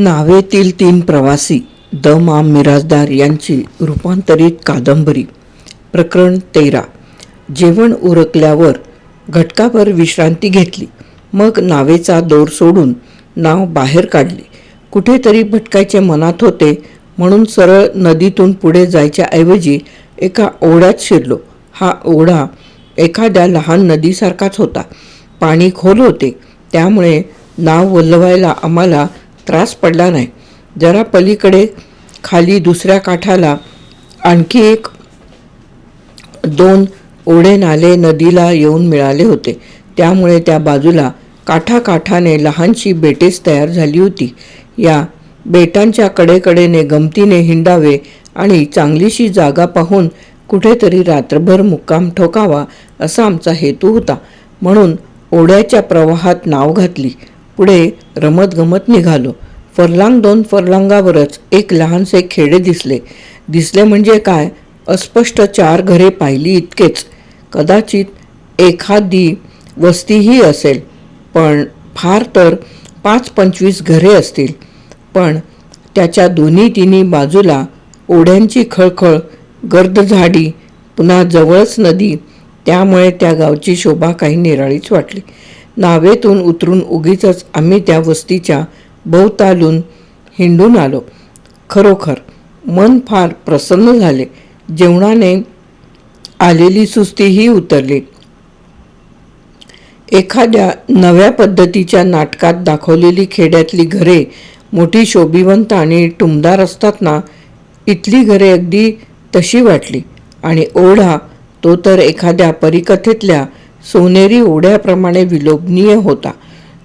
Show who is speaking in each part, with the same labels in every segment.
Speaker 1: नावेतील तीन प्रवासी द मा मिराजदार यांची रूपांतरित कादंबरी. प्रकरण तेरा. जेवण उरकल्यावर घटकाभर विश्रांती घेतली. मग नावेचा दोर सोडून नाव बाहेर काढली. कुठेतरी भटकायचे मनात होते म्हणून सरळ नदीतून पुढे जायच्या ऐवजी एका ओढ्यात शिरलो. हा ओढा एखाद्या लहान नदीसारखाच होता. पाणी खोल होते. त्यामुळे नाव वल्लवायला आम्हाला त्रास पडला नाही. जरा पलीकडे खाली दुसऱ्या काठाला आणखी एक दोन ओढे नाले नदीला येऊन मिळाले होते. त्यामुळे त्या बाजूला काठाकाठाने लहानशी बेटेच तयार झाली होती. या बेटांच्या कडेकडेने गमतीने हिंडावे आणि चांगलीशी जागा पाहून कुठेतरी रात्रभर मुक्काम ठोकावा असा आमचा हेतू होता. म्हणून ओढ्याच्या प्रवाहात नाव घातली. पुढे रमतगमत निघालो. फरलांग दोन फरलांगावरच एक लहानसे खेडे दिसले. दिसले म्हणजे काय? अस्पष्ट चार घरे पाहिली इतकेच. कदाचित एखादी वस्तीही असेल पण फार तर पाच पंचवीस घरे असतील. पण त्याच्या दोन्ही तिन्ही बाजूला ओढ्यांची खळखळ गर्द झाडी पुन्हा जवळच नदी त्यामुळे त्या गावची शोभा काही निराळीच वाटली. नावेतून उतरून उगीच आम्ही त्या वस्तीच्या भोवतालून हिंडून आलो. खरोखर मन फार प्रसन्न झाले. जेवणाने आलेली सुस्तीही उतरली. एखाद्या नव्या पद्धतीच्या नाटकात दाखवलेली खेड्यातली घरे मोठी शोभिवंत आणि टुमदार असतात ना इथली घरे अगदी तशी वाटली. आणि ओढा तो तर एखाद्या परिकथेतल्या सोनेरी ओढ्याप्रमाणे विलोभनीय होता.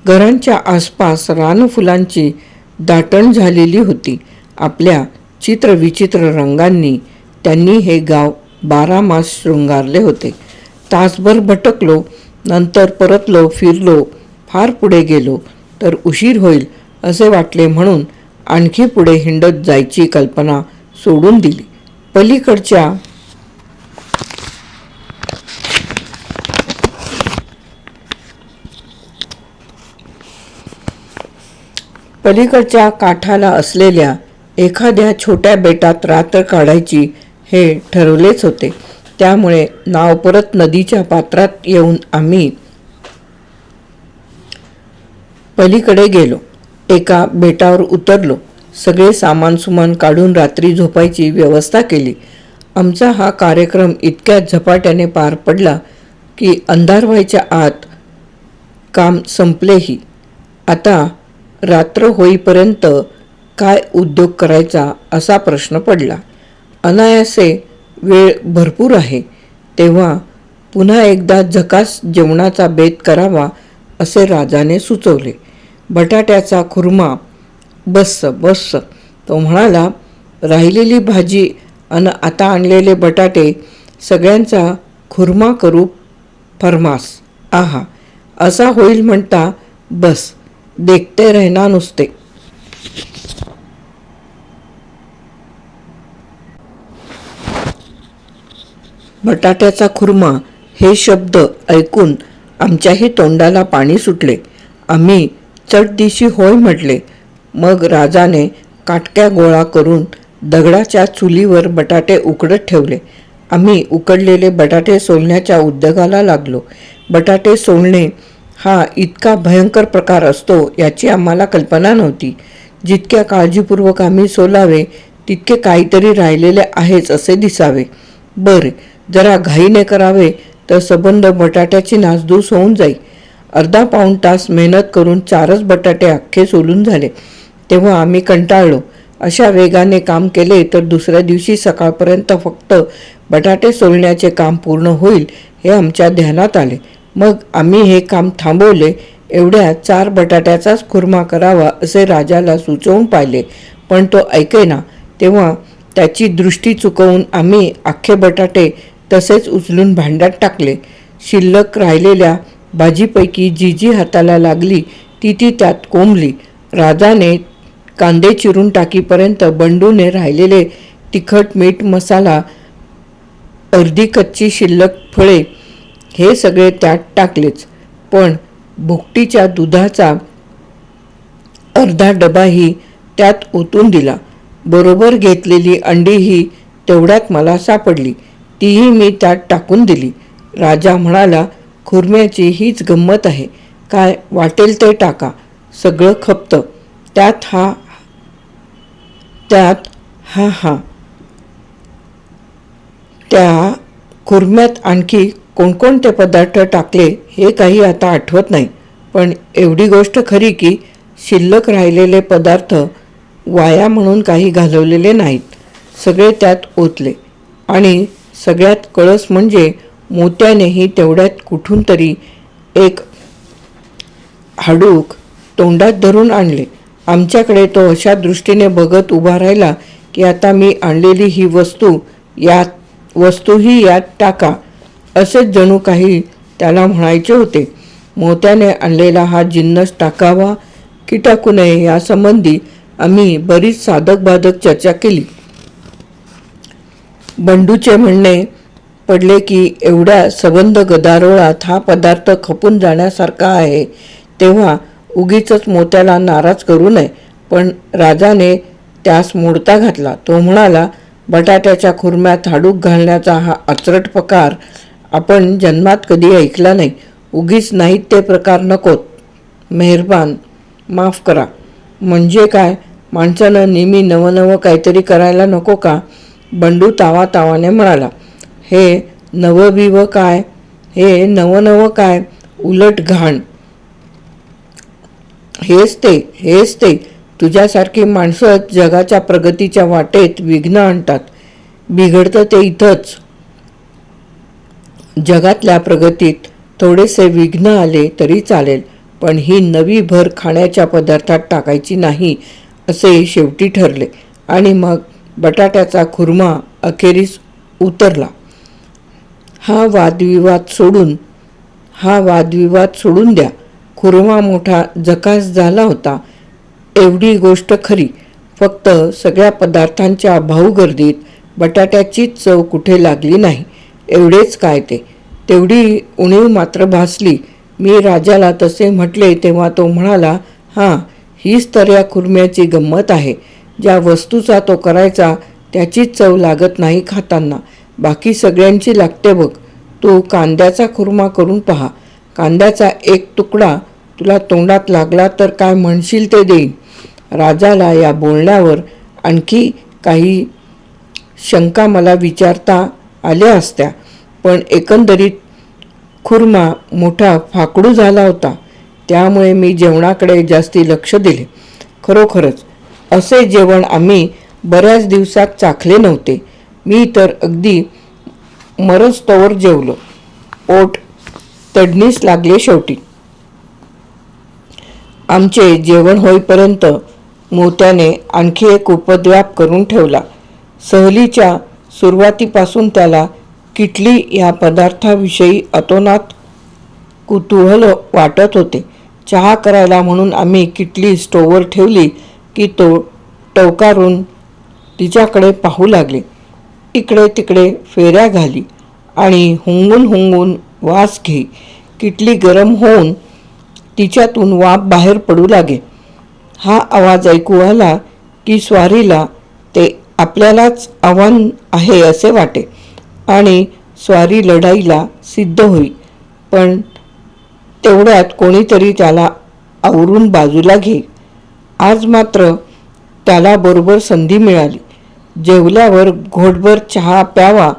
Speaker 1: घरांच्या आसपास रानफुलांची दाटण झालेली होती. आपल्या चित्रविचित्र रंगांनी त्यांनी हे गाव बारा मास शृंगारले होते. तासभर भटकलो नंतर परतलो फिरलो फार पुढे गेलो तर उशीर होईल असे वाटले म्हणून आणखी पुढे हिंडत जायची कल्पना सोडून दिली. पलीकडच्या पलीकडच्या काठाला असलेल्या एखाद्या छोट्या बेटात रात्र काढायची हे ठरवलेच होते. त्यामुळे नाव परत नदीच्या पात्रात येऊन आम्ही पलीकडे गेलो. एका बेटावर उतरलो. सगळे सामान सुमान काढून रात्री झोपायची व्यवस्था केली. आमचा हा कार्यक्रम इतक्या झपाट्याने पार पडला की अंधार व्हायच्या आत काम संपलेही. आता रात्र होईपर्यंत काय उद्योग करायचा असा प्रश्न पडला. अनायासे वेळ भरपूर आहे. तेव्हा पुन्हा एकदा झकास जेवणाचा बेत करावा असे राजाने सुचवले. बटाट्याचा खुर्मा बस्स बस्स तो म्हणाला राहिलेली भाजी अन आता आणलेले बटाटे सगळ्यांचा खुर्मा करू फरमास. आहा असा होईल म्हणता बस. देखते रहना नुसते। बटाट्याचा खुर्मा हे शब्द ऐकून आमच्याही तोंडाला पाणी सुटले. आम्ही चटदिशी होय म्हटले. मग राजाने काटक्या गोळा करून दगडाच्या चुलीवर बटाटे उकडत ठेवले. आम्ही उकडलेले बटाटे सोलण्याच्या उद्योगाला लागलो. बटाटे सोलणे हा इतका भयंकर प्रकार असतो याची आम्हाला कल्पना नव्हती. जितक्या काळजीपूर्वक आम्ही सोलावे तितके काहीतरी राहिलेले आहेच असे दिसावे. बरे जरा घाईने करावे तर सबंध बटाट्याची नासधूस होऊन जाई. अर्धा पाऊण तास मेहनत करून चारच बटाटे अख्खे सोलून झाले. तेव्हा आम्ही कंटाळलो. अशा वेगाने काम केले तर दुसऱ्या दिवशी सकाळपर्यंत फक्त बटाटे सोलण्याचे काम पूर्ण होईल हे आमच्या ध्यानात आले. मग आम्ही हे काम थांबवले एवढ्या चार बटाट्याचाच खुर्मा करावा असे राजाला सुचवून पाहिले. पण तो ऐकेना तेव्हा त्याची दृष्टी चुकवून आम्ही अख्खे बटाटे तसेच उचलून भांड्यात टाकले. शिल्लक राहिलेल्या भाजीपैकी जी जी हाताला लागली ती ती त्यात कोंबली. राजाने कांदे चिरून टाकीपर्यंत बंडूने राहिलेले तिखट मीठ मसाला अर्धी कच्ची शिल्लक फळे हे सगळे त्यात टाकलेच. पण भुकटीच्या दुधाचा अर्धा डबाही त्यात ओतून दिला. बरोबर घेतलेली अंडी ही तेवढ्यात मला सापडली. तीही मी त्यात टाकून दिली. राजा म्हणाला खुर्म्याची हीच गंमत आहे. काय वाटेल ते टाका. सगळं खपतं. त्यात हा त्यात हा हा. त्या खुर्म्यात आणखी कोणकोणते पदार्थ टाकले हे काही आता आठवत नाही. पण एवढी गोष्ट खरी की शिल्लक राहिलेले पदार्थ वाया म्हणून काही घालवलेले नाहीत. सगळे त्यात ओतले. आणि सगळ्यात कळस म्हणजे मोत्यानेही तेवढ्यात कुठून तरी एक हाडूक तोंडात धरून आणले. आमच्याकडे तो अशा दृष्टीने बघत उभा राहिला की आता मी आणलेली ही वस्तू यात वस्तूही यात टाका. असेच जणू काही त्याला म्हणायचे होते. मोत्याने आणलेला हा जिन्नस टाकावा की टाकू नये यासंबंधी आम्ही बरीच साधक बाधक चर्चा केली. बंडूचे म्हणणे पडले की एवढ्या सबंध गदारोळात हा पदार्थ खपून जाण्यासारखा आहे. तेव्हा उगीच मोत्याला नाराज करू नये. पण राजाने त्यास मोडता घातला. तो म्हणाला बटाट्याच्या खुर्म्यात हाडूक घालण्याचा हा अचरट प्रकार आपण जन्मात कधी ऐकला नाही उगीच नाहीत ते प्रकार नकोत. मेहरबान माफ करा. म्हणजे काय? माणसानं नेहमी नवनवं काहीतरी करायला नको का? बंडू तावा तावाने म्हणाला. हे नवं काय? हे नवनवं काय? उलट घाण. हेच ते हेच ते. तुझ्यासारखी माणसं जगाच्या प्रगतीच्या वाटेत विघ्न आणतात. बिघडतं ते इथंच. जगातल्या प्रगतीत थोडेसे विघ्न आले तरी चालेल पण ही नवी भर खाण्याच्या पदार्थात टाकायची नाही असे शेवटी ठरले. आणि मग बटाट्याचा खुर्मा अखेरीस उतरला. हा वादविवाद सोडून हा वादविवाद सोडून द्या. खुर्मा मोठा जकास झाला होता. एवढी गोष्ट खरी. फक्त सगळ्या पदार्थांच्या भाऊगर्दीत बटाट्याचीच चव कुठे लागली नाही. एवढेच काय ते? तेवढी उणीव मात्र भासली. मी राजाला तसे म्हटले तेव्हा तो म्हणाला हां हीच तर या खुर्म्याची गंमत आहे. ज्या वस्तूचा तो करायचा त्याचीच चव लागत नाही खाताना. बाकी सगळ्यांची लागते बघ. तू कांद्याचा खुर्मा करून पहा. कांद्याचा एक तुकडा तुला तोंडात लागला तर काय म्हणशील ते देईन. राजाला या बोलण्यावर आणखी काही शंका मला विचारता आल्या असत्या. पण एकंदरीत खुर्मा मोठा फाकडू झाला होता. त्यामुळे मी जेवणाकडे जास्ती लक्ष दिले. खरोखरच असे जेवण आम्ही बऱ्याच दिवसात चाखले नव्हते. मी तर अगदी मरस्तोवर जेवलो. पोट तडणीस लागले शेवटी. आमचे जेवण होईपर्यंत मोत्याने आणखी एक उपद्व्याप करून ठेवला. सहलीच्या सुरुवातीपासून त्याला किटली या पदार्थाविषयी अतोनात कुतूहल वाटत होते. चहा करायला म्हणून आम्ही किटली स्टोवर ठेवली की तो टवकारून तिच्याकडे पाहू लागले. इकडे तिकडे फेऱ्या घाली आणि हुंगून हुंगून वास घे. किटली गरम होऊन तिच्यातून वाफ बाहेर पडू लागे. हा आवाज ऐकू आला की स्वारीला ते आपल्यालाच आव्हान आहे असे वाटे. आणि स्वारी लढाईला सिद्ध होई. पण तेवढ्यात कोणीतरी त्याला आवरून बाजूला घे आज मात्र त्याला बरोबर संधी मिळाली. जेवल्यावर घोटभर चहा प्यावा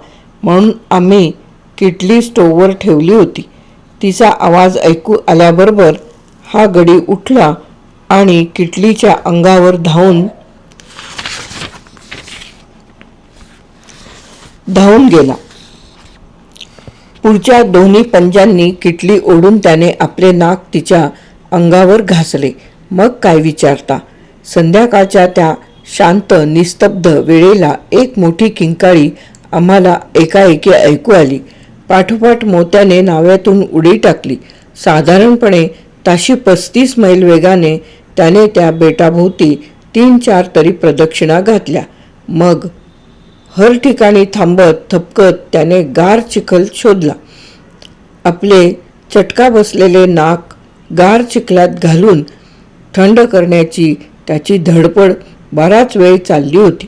Speaker 1: म्हणून आम्ही किटली स्टोववर ठेवली होती. तिचा आवाज ऐकू आल्याबरोबर हा गडी उठला आणि किटलीच्या अंगावर धावून धावून गेला. पुढच्या दोन्ही पंजांनी किटली ओढून त्याने आपले नाक तिच्या अंगावर घासले. मग काय विचारता? संध्याकाळच्या त्या शांत निस्तब्ध वेळेला एक मोठी किंकाळी आम्हाला एकाएकी ऐकू आली. पाठोपाठ मोत्याने नाव्यातून उडी टाकली. साधारणपणे ताशी पस्तीस मैल वेगाने त्याने त्या बेटाभोवती तीन चार तरी प्रदक्षिणा घातल्या. मग हर ठिकाणी थांबत थपकत त्याने गार चिखल शोधला. आपले चटका बसलेले नाक गार चिखलात घालून थंड करण्याची त्याची धडपड बराच वेळ चालली होती.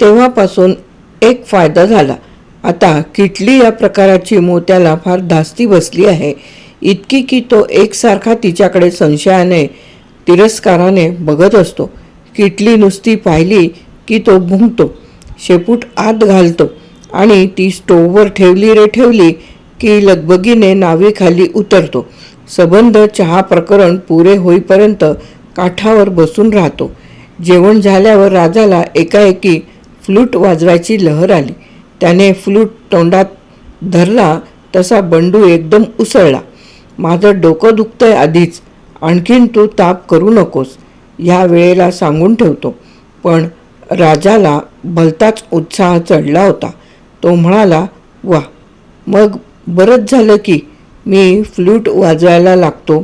Speaker 1: तेव्हापासून एक फायदा झाला. आता किटली या प्रकाराची मोत्याला फार धास्ती बसली आहे. इतकी की तो एकसारखा तिच्याकडे संशयाने तिरस्काराने बघत असतो. किटली नुसती पाहिली की तो भुंकतो. शेपूट आत घालतो आणि ती स्टोववर ठेवली रे ठेवली की लगबगीने नावेखाली उतरतो. सबंध चहा प्रकरण पुरे होईपर्यंत काठावर बसून राहतो. जेवण झाल्यावर राजाला एकाएकी फ्लूट वाजवायची लहर आली. त्याने फ्लूट तोंडात धरला तसा बंडू एकदम उसळला. माझं डोकं दुखतंय आधीच आणखीन तू ताप करू नकोस ह्या वेळेला सांगून ठेवतो. पण राजाला भलताच उत्साह चढला होता. तो म्हणाला वा मग बरंच झालं की मी फ्लूट वाजवायला लागतो.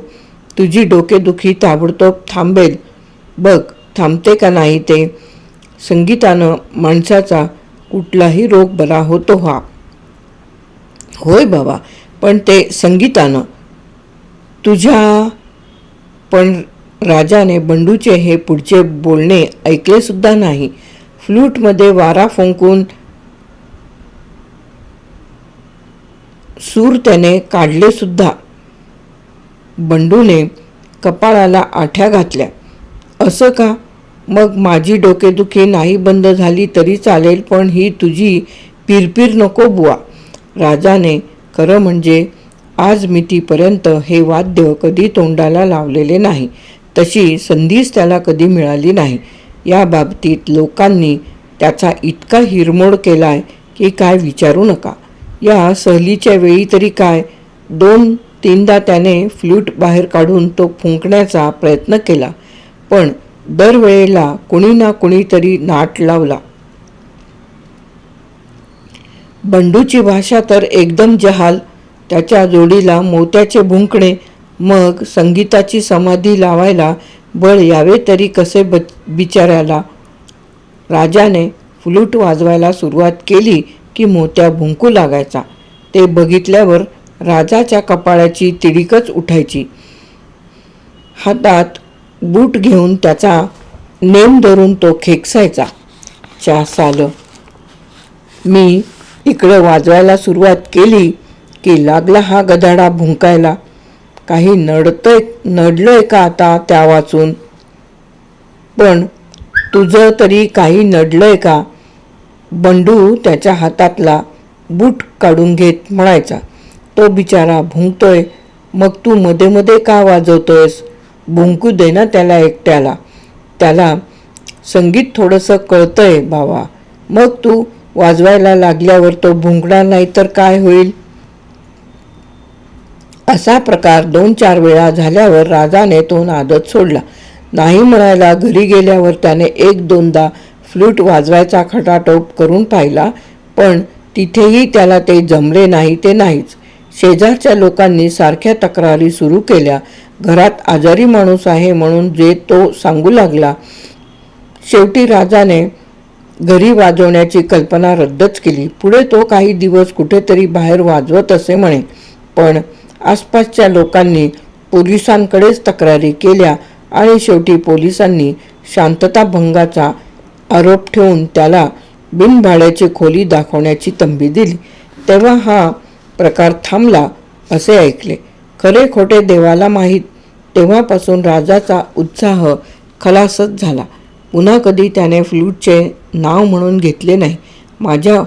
Speaker 1: तुझी डोकेदुखी ताबडतोब थांबेल. बघ थांबते का नाही ते? संगीतानं माणसाचा कुठलाही रोग बरा होतो हा. होय बाबा पण ते संगीतानं. तुझ्या पण राजाने बंडूचे हे पुढचे बोलणे ऐकलेसुद्धा नाही. फ्लूटमध्ये वारा फुंकून सूर त्याने काढलेसुद्धा बंडूने कपाळाला आठ्या घातल्या. असं का? मग माझी डोकेदुखी नाही बंद झाली तरी चालेल पण ही तुझी पिरपिर नको बुवा. राजाने खरं म्हणजे आज मितीपर्यंत हे वाद्य कधी तोंडाला लावलेले नाही. तशी संधीच त्याला कधी मिळाली नाही. या बाबतीत लोकांनी त्याचा इतका हिरमोड केला आहे की काय विचारू नका. या सहलीच्या वेळी तरी काय? दोन तीनदा त्याने फ्लूट बाहेर काढून तो फुंकण्याचा प्रयत्न केला पण दरवेळेला कुणी ना कुणीतरी नाट लावला. बंडूची भाषा तर एकदम जहाल. त्याच्या जोडीला मोत्याचे भुंकणे मग संगीताची समाधी लावायला बळ यावे तरी कसे ब बिचाऱ्याला? राजाने फ्लूट वाजवायला सुरुवात केली की मोत्या भुंकू लागायचा. ते बघितल्यावर राजाच्या कपाळाची तिडीकच उठायची. हातात बूट घेऊन त्याचा नेम धरून तो खेकसायचा. च्या सालं. मी इकडं वाजवायला सुरुवात केली की लागला हा गधाडा भुंकायला. काही नडतंय नडलंय का आता त्या वाचून? पण तुझं तरी काही नडलंय का? बंडू त्याच्या हातातला बूट काढून घेत म्हणायचा. तो बिचारा भुंकतोय. मग तू मध्ये मध्ये का वाजवतोयस? भुंकू दे ना त्याला एकट्याला. त्याला संगीत थोडंसं कळतंय बाबा. मग तू वाजवायला लागल्यावर तो भुंकणार नाही तर काय होईल? असा प्रकार दोन चार वेळा झाल्यावर राजाने तो नादच सोडला. नाही म्हणायला घरी गेल्यावर त्याने एक दोनदा फ्लूट वाजवायचा खटाटोप करून पाहिला पण तिथेही त्याला ते जमले नाही ते नाहीच. शेजारच्या लोकांनी सारख्या तक्रारी सुरू केल्या. घरात आजारी माणूस आहे म्हणून जे तो सांगू लागला. शेवटी राजाने घरी वाजवण्याची कल्पना रद्दच केली. पुढे तो काही दिवस कुठेतरी बाहेर वाजवत असे म्हणे पण आसपासच्या लोकांनी पोलिसांकडेच तक्रारी केल्या आणि शेवटी पोलिसांनी शांतताभंगाचा आरोप ठेवून त्याला बिनभाड्याची खोली दाखवण्याची तंबी दिली. तेव्हा हा प्रकार थांबला असे ऐकले. खरे खोटे देवाला माहीत तेव्हापासून राजाचा उत्साह खलासच झाला. पुन्हा कधी त्याने फ्लूटचे नाव म्हणून घेतले नाही. माझ्या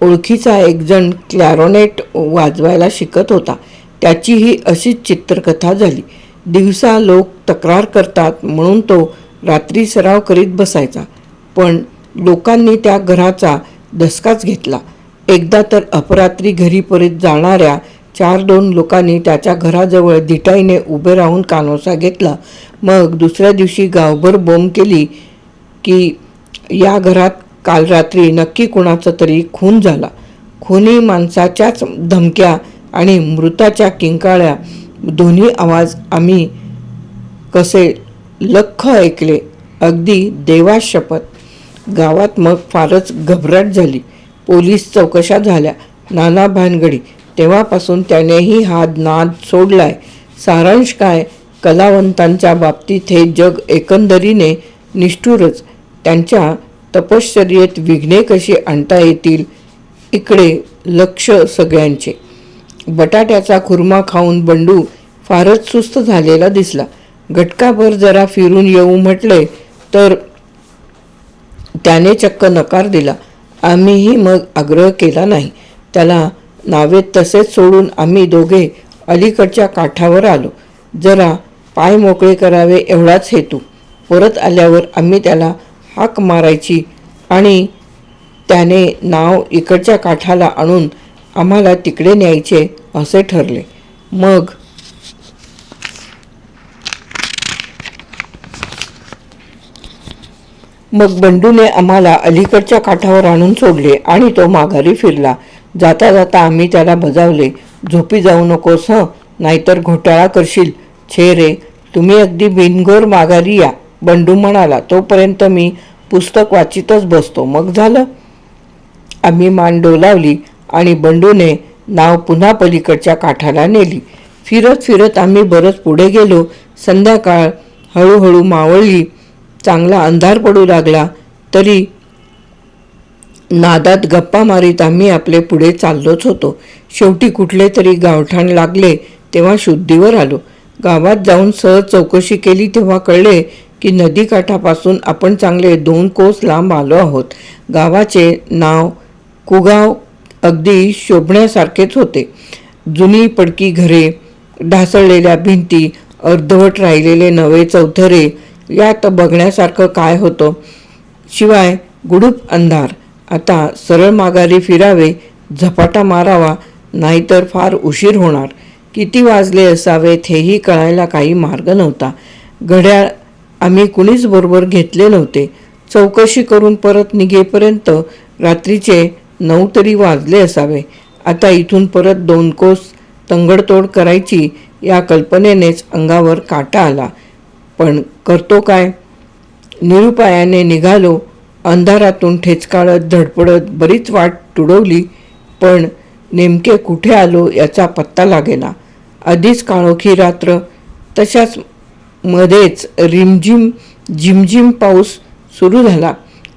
Speaker 1: ओळखीचा एकजण क्लॅरोनेट वाजवायला शिकत होता. त्याचीही अशीच चित्रकथा झाली. दिवसा लोक तक्रार करतात म्हणून तो रात्री सराव करीत बसायचा. पण लोकांनी त्या घराचा धसकाच घेतला. एकदा तर अपरात्री घरी परत जाणाऱ्या चार दोन लोकांनी त्याच्या घराजवळ दिटाईने उभे राहून कानोसा घेतला. मग दुसऱ्या दिवशी गावभर बोंब केली की या घरात काल रात्री नक्की कुणाचा तरी खून झाला. खुनी माणसाच्याच धमक्या आणि मृताच्या किंकाळ्या दोन्ही आवाज आम्ही कसे लख ऐकले. अगदी देवा शपथ गावात मग फारच घबराट झाली. पोलीस चौकशा झाल्या. नाना भानगडी. तेव्हापासून त्यानेही हा नाद सोडलाय. सारांश काय? कलावंतांच्या बाबतीत हे जग एकंदरीने निष्ठुरच. त्यांच्या तपश्चर्येत विघ्ने कशी आणता येतील? इकडे लक्ष सगळ्यांचे. बटाट्याचा खुर्मा खाऊन बंडू फारच सुस्त झालेला दिसला. घटकाभर जरा फिरून येऊ म्हटले तर त्याने चक्क नकार दिला. आम्हीही मग आग्रह केला नाही. त्याला नावेत तसेच सोडून आम्ही दोघे अलीकडच्या काठावर आलो. जरा पाय मोकळे करावे एवढाच हेतू. परत आल्यावर आम्ही त्याला हाक मारायची आणि त्याने नाव इकडच्या काठाला आणून आम्हाला तिकडे न्यायचे असे ठरले. मग मग बंडूने आम्हाला अलीकडच्या काठावर आणून सोडले आणि तो माघारी फिरला. जाता जाता आम्ही त्याला बजावले. झोपी जाऊ नकोस हं? नाहीतर घोटाळा करशील. छे रे तुम्ही अगदी बिनगोर माघारी या बंडू म्हणाला. तोपर्यंत मी पुस्तक वाचितच बसतो. मग झालं. आम्ही मान डोलावली आणि बंडूने नाव पुन्हा पलीकडच्या काठाला नेली. फिरत फिरत आम्ही बरंच पुढे गेलो. संध्याकाळ हळूहळू मावळली. चांगला अंधार पडू लागला. तरी नादात गप्पा मारीत आम्ही आपले पुढे चाललोच होतो. शेवटी कुठले तरी गावठाण लागले तेव्हा शुद्धीवर आलो. गावात जाऊन सहज चौकशी केली तेव्हा कळले की नदीकाठापासून आपण चांगले दोन कोस लांब आलो आहोत. गावाचे नाव कुगाव अगदी शोभण्यासारखेच होते. जुनी पडकी घरे ढासळलेल्या भिंती अर्धवट राहिलेले नवे चौथरे यात बघण्यासारखं काय होतं? शिवाय गुडूप अंधार. आता सरळ माघारी फिरावे झपाटा मारावा नाहीतर फार उशीर होणार. किती वाजले असावेत हेही कळायला काही मार्ग नव्हता. घड्याळ आम्ही कुणीच बरोबर घेतले नव्हते. चौकशी करून परत निघेपर्यंत रात्रीचे नऊ तरी वाजले असावे. आता इथून परत दोन कोस तंगडतोड करायची या कल्पनेनेच अंगावर काटा आला. पण करतो काय? निरुपायाने निघालो. अंधारातून ठेचकाळत धडपडत बरीच वाट तुडवली. पण नेमके कुठे आलो याचा पत्ता लागेना. आधीच काळोखी रात्र. तशाच मध्येच रिमझिम झिमझिम पाऊस सुरू झाला.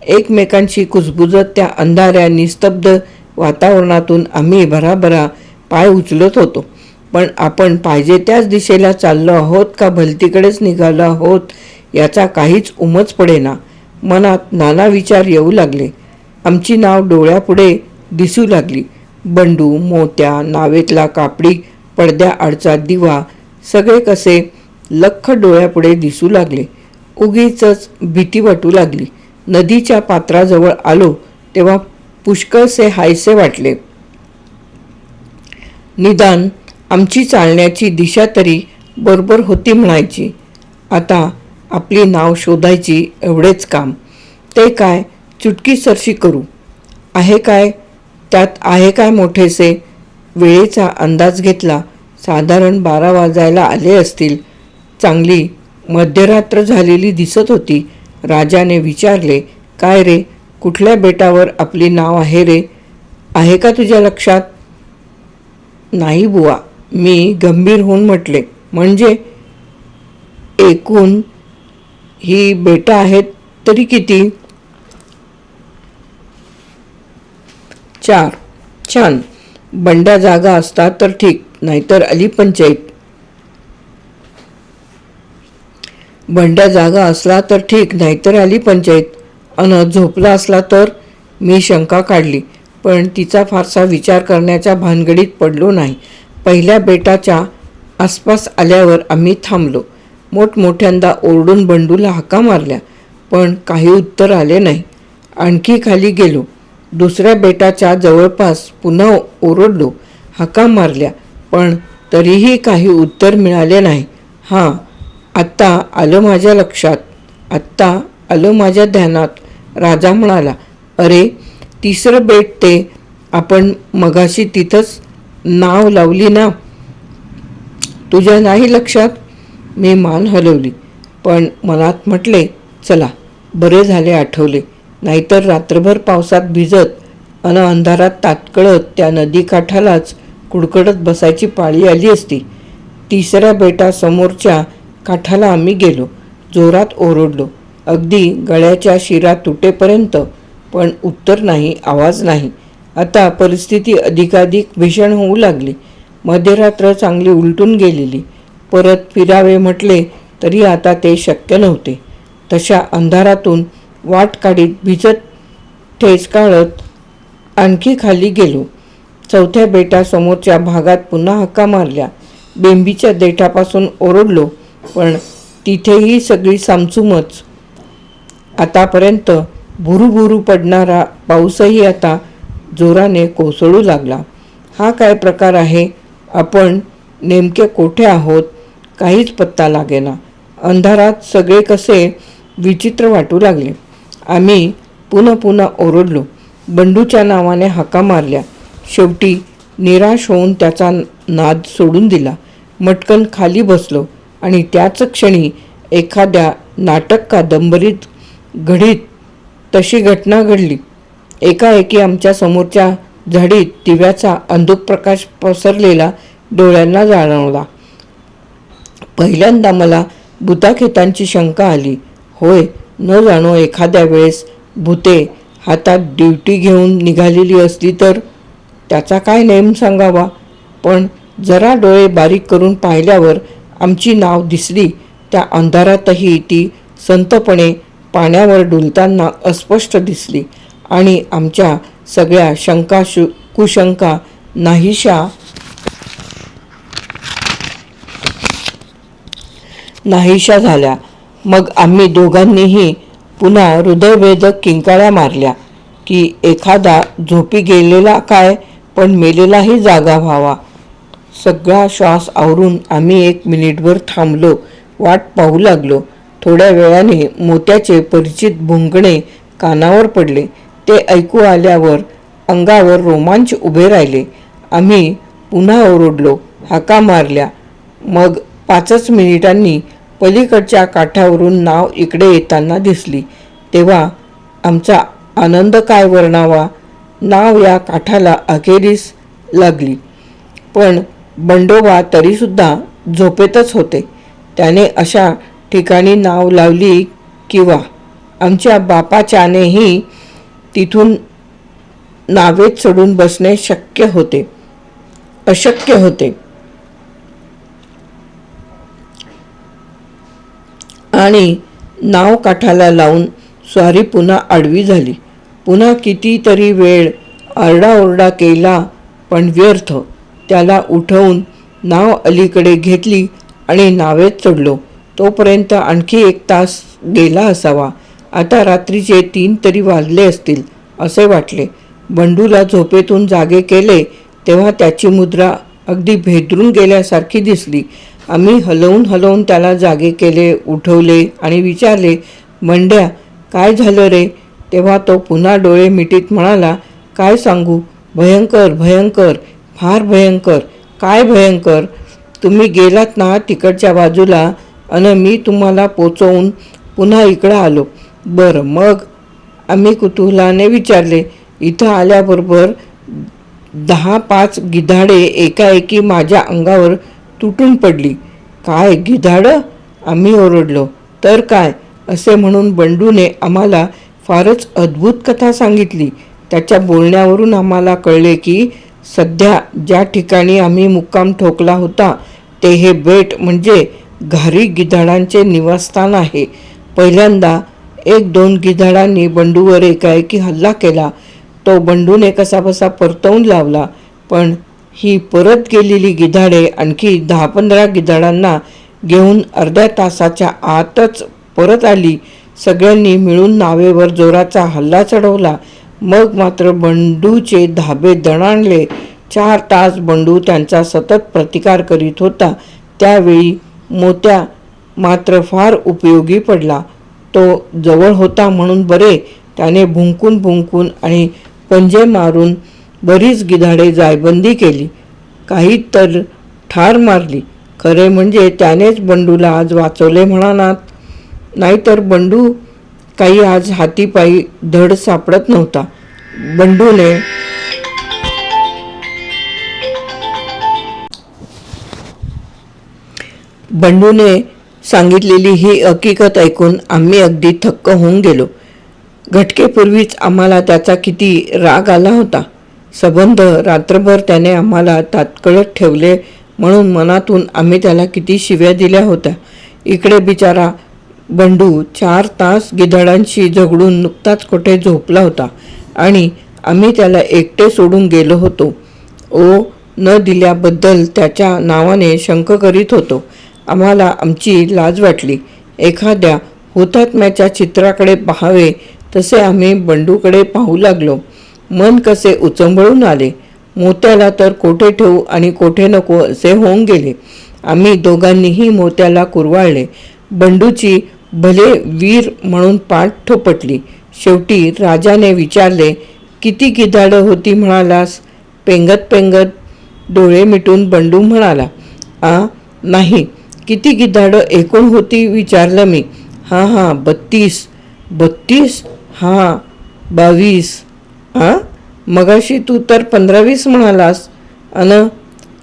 Speaker 1: एकमेकांशी कुजबुजत त्या अंधाऱ्या निस्तब्ध वातावरणातून आम्ही भराभरा पाय उचलत होतो. पण आपण पाहिजे त्याच दिशेला चाललो आहोत का भलतीकडेच निघालो आहोत याचा काहीच उमच पडेना. मनात नाना विचार येऊ लागले. आमची नाव डोळ्यापुढे दिसू लागली. बंडू मोत्या नावेतला कापडी पडद्या आडचा दिवा सगळे कसे लख्ख डोळ्यापुढे दिसू लागले. उगीच भीती वाटू लागली. नदीच्या पात्राजवळ आलो तेव्हा पुष्कळसे हायसे वाटले. निदान आमची चालण्याची दिशा तरी बरोबर होती म्हणायची. आता आपली नाव शोधायची एवढेच काम. ते काय चुटकीसरशी करू? आहे काय? त्यात आहे काय मोठेसे? वेळेचा अंदाज घेतला. साधारण बारा वाजायला आले असतील. चांगली मध्यरात्र झालेली दिसत होती. राजाने विचारले काय रे? कुठल्या बेटावर आपली नाव आहे रे? आहे का तुझ्या लक्षात? नाही बुवा मी गंभीर होऊन म्हटले. म्हणजे? एकूण ही बेटं आहेत तरी किती? चार. छान. बंड्या जागा असता तर ठीक नाहीतर अली पंचायत बंड्या जागा असला तर ठीक नाहीतर आली पंचायत. अन झोपला असला तर मी शंका काढली पण तिचा फारसा विचार करण्याच्या भानगडीत पडलो नाही. पहिल्या बेटाच्या आसपास आल्यावर आम्ही थांबलो. मोठमोठ्यांदा ओरडून बंडूला हाका मारल्या पण काही उत्तर आले नाही. आणखी खाली गेलो. दुसऱ्या बेटाच्या जवळपास पुन्हा ओरडलो हाका मारल्या पण तरीही काही उत्तर मिळाले नाही. हां आत्ता आलं माझ्या लक्षात. आत्ता आलं माझ्या ध्यानात. राजा म्हणाला अरे तिसरं बेट ते. आपण मगाशी तिथंच नाव लावली ना? तुझ्या नाही लक्षात? मी मान हलवली. पण मनात म्हटले चला बरे झाले आठवले. नाहीतर रात्रभर पावसात भिजत अन अंधारात तात्कळत त्या नदीकाठालाच कुडकडत बसायची पाळी आली असती. तिसऱ्या बेटासमोरच्या काठाला आम्ही गेलो. जोरात ओरडलो. अगदी गळ्याच्या शिरा तुटेपर्यंत पण उत्तर नाही आवाज नाही. आता परिस्थिती अधिकाधिक भीषण होऊ लागली. मध्यरात्र चांगली उलटून गेलेली. परत फिरावे म्हटले तरी आता ते शक्य नव्हते. तशा अंधारातून वाट काढीत भिजत ठेच काढत आणखी खाली गेलो. चौथ्या बेटासमोरच्या भागात पुन्हा हक्का मारल्या. बेंबीच्या देठापासून ओरडलो. पण तिथेही सगळी सामसुमच. आतापर्यंत भुरुभुरू पडणारा पाऊसही आता जोराने कोसळू लागला. हा काय प्रकार आहे? आपण नेमके कोठे आहोत? काहीच पत्ता लागेना. अंधारात सगळे कसे विचित्र वाटू लागले. आम्ही पुन्हा पुन्हा ओरडलो. बंडूच्या नावाने हाका मारल्या. शेवटी निराश होऊन त्याचा नाद सोडून दिला. मटकन खाली बसलो. आणि त्याच क्षणी एखाद्या नाटक कादंबरीत घडीत तशी घटना घडली. एकाएकी आमच्या समोरच्या झाडीत दिव्याचा अंधुक प्रकाश पसरलेला डोळ्यांना जाणवला. पहिल्यांदा मला भूताखेतांची शंका आली. होय न जाणो एखाद्या वेळेस भूते हातात ड्युटी घेऊन निघालेली असली तर त्याचा काय नेम सांगावा? पण जरा डोळे बारीक करून पाहिल्यावर आमची नाव दिसली त्या अंधारातही ती संतपणे पाण्यावर डुलताना अस्पष्ट दिसली आणि आमच्या सगळ्या शंका शु कुशंका नाहीशा नाहीशा झाल्या. मग आम्ही दोघांनीही पुन्हा हृदयभेदक किंकाळ्या मारल्या की एखादा झोपी गेलेला काय पण मेलेलाही जागा व्हावा. सगळा श्वास आवरून आम्ही एक मिनिटभर थांबलो. वाट पाहू लागलो. थोड्या वेळाने मोत्याचे परिचित भुंकणे कानावर पडले. ते ऐकू आल्यावर अंगावर रोमांच उभे राहिले. आम्ही पुन्हा ओरडलो. हाका मारल्या. मग पाचच मिनिटांनी पलीकडच्या काठावरून नाव इकडे येताना दिसली. तेव्हा आमचा आनंद काय वर्णावा? नाव या काठाला अखेरीस लागली. पण बंडोबा तरीसुद्धा झोपेतच होते. त्याने अशा ठिकाणी नाव लावली किंवा आमच्या बापाच्यानेही तिथून नावेत चढून बसणे शक्य होते. अशक्य होते. आणि नाव काठाला लावून स्वारी पुन्हा आडवी झाली. पुन्हा कितीतरी वेळ आरडाओरडा केला पण व्यर्थ. त्याला उठवून नाव अलीकडे घेतली आणि नावेत चढलो. तोपर्यंत आणखी एक तास गेला असावा. आता रात्रीचे तीन तरी वाजले असतील असे वाटले. बंडूला झोपेतून जागे केले तेव्हा त्याची मुद्रा अगदी भेदरून गेल्यासारखी दिसली. आम्ही हलवून हलवून त्याला जागे केले उठवले आणि विचारले मंड्या काय झालं रे? तेव्हा तो पुन्हा डोळे मिटीत म्हणाला काय सांगू? भयंकर भयंकर. फार भयंकर. काय भयंकर? तुम्ही गेलात ना तिकडच्या बाजूला अन मी तुम्हाला पोचवून पुन्हा इकडं आलो. बरं मग? आम्ही कुतूहलाने विचारले. इथं आल्याबरोबर दहा पाच गिधाडे एकाएकी माझ्या अंगावर तुटून पडली. काय गिधाडं? आम्ही ओरडलो. तर काय? असे म्हणून बंडूने आम्हाला फारच अद्भुत कथा सांगितली. त्याच्या बोलण्यावरून आम्हाला कळले की सध्या ज्या ठिकाणी आम्ही मुक्काम ठोकला होता ते हे बेट म्हणजे घारी गिधाडांचे निवासस्थान आहे. पहिल्यांदा एक दोन गिधाडांनी बंडूवर एकाएकी हल्ला केला. तो बंडूने कसाबसा परतवून लावला पण ही परत गेलेली गिधाडे आणखी दहा पंधरा गिधाडांना घेऊन अर्ध्या तासाच्या आतच परत आली. सगळ्यांनी मिळून नावेवर जोराचा हल्ला चढवला. मग मात्र बंडूचे धाबे दणाणले. चार तास बंडू त्यांचा सतत प्रतिकार करीत होता. त्यावेळी मोत्या मात्र फार उपयोगी पडला. तो जवळ होता म्हणून बरे. त्याने भुंकून भुंकून आणि पंजे मारून बरीच गिधाडे जायबंदी केली. काही तर ठार मारली. खरे म्हणजे त्यानेच बंडूला आज वाचवले म्हणानात. नाहीतर बंडू काही आज हातीपायी धड सापडत नव्हता. बंडूने बंडूने सांगितलेली ही हकीकत ऐकून आम्ही अगदी थक्क होऊन गेलो. घटकेपूर्वीच आम्हाला त्याचा किती राग आला होता. सबंध रात्रभर त्याने आम्हाला तात्कळत ठेवले म्हणून मनातून आम्ही त्याला किती शिव्या दिल्या होत्या. इकडे बिचारा बंडू चार तास गिधाडांशी झगडून नुकताच कुठे झोपला होता आणि आम्ही त्याला एकटे सोडून गेलो होतो. ओ न दिल्याबद्दल त्याच्या नावाने शंक करीत होतो. आम्हाला आमची लाज वाटली. एखाद्या हुतात्म्याच्या चित्राकडे पाहावे तसे आम्ही बंडूकडे पाहू लागलो. मन कसे उचंबळून आले. मोत्याला तर कोठे ठेवू आणि कोठे नको असे होऊन गेले. आम्ही दोघांनीही मोत्याला कुरवाळले. बंडूची भले वीर म्हणून पाठ ठोपटली. शेवटी राजाने विचारले किती गिधाडं होती म्हणालास? पेंगत पेंगत डोळे मिटून बंडू म्हणाला. आ नाही. किती गिधाडं एकूण होती विचारलं मी. हां हां बत्तीस. बत्तीस? हां बावीस. हां मगाशी तू तर पंधरावीस म्हणालास. अन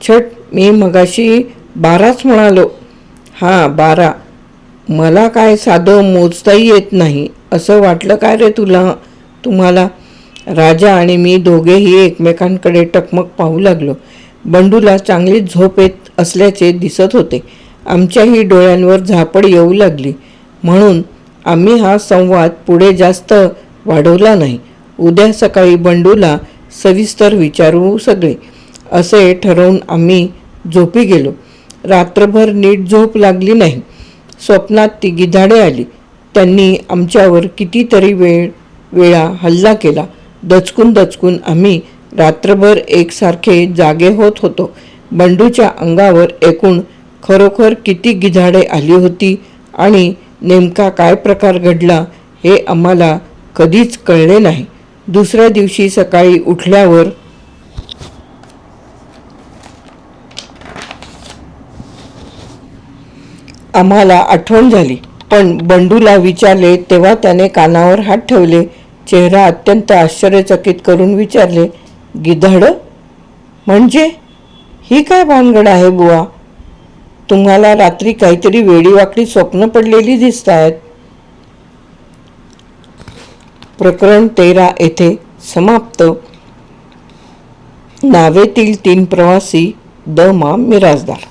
Speaker 1: छट मी मगाशी बाराच म्हणालो. हां बारा. मला काय साधं मोजताही येत नाही. असं वाटलं काय रे तुला? तुम्हाला राजा आणि मी दोघेही एकमेकांकडे टकमक पाहू लागलो. बंडूला चांगली झोप येत असल्याचे दिसत होते. आमच्याही डोळ्यांवर झापड येऊ लागली. म्हणून आम्ही हा संवाद पुढे जास्त वाढवला नाही. उद्या सकाळी बंडूला सविस्तर विचारू सगळे. असे ठरवून आम्ही झोपी गेलो. रात्रभर नीट झोप लागली नाही. स्वप्नात ती गिधाडे आली. त्यांनी आमच्यावर कितीतरी वेळ वेळा हल्ला केला. दचकून दचकून आम्ही रात्रभर एकसारखे जागे होत होतो. बंडूच्या अंगावर एकूण खरोखर किती गिधाडे आली होती आणि नेमका काय प्रकार घडला हे आम्हाला कधीच कळले नाही. दुसऱ्या दिवशी सकाळी उठल्यावर आम्हाला आठवण झाली. पण बंडूला विचारले तेव्हा त्याने कानावर हात ठेवले चेहरा अत्यंत आश्चर्यचकित करून विचारले गिधड? म्हणजे? ही काय भानगड आहे बुवा? तुम्हाला रात्री काहीतरी वेडीवाकडी स्वप्न पडलेली दिसत आहेत प्रकरण तेरा येथे समाप्त. नावेतील तीन प्रवासी द मा मिराजदार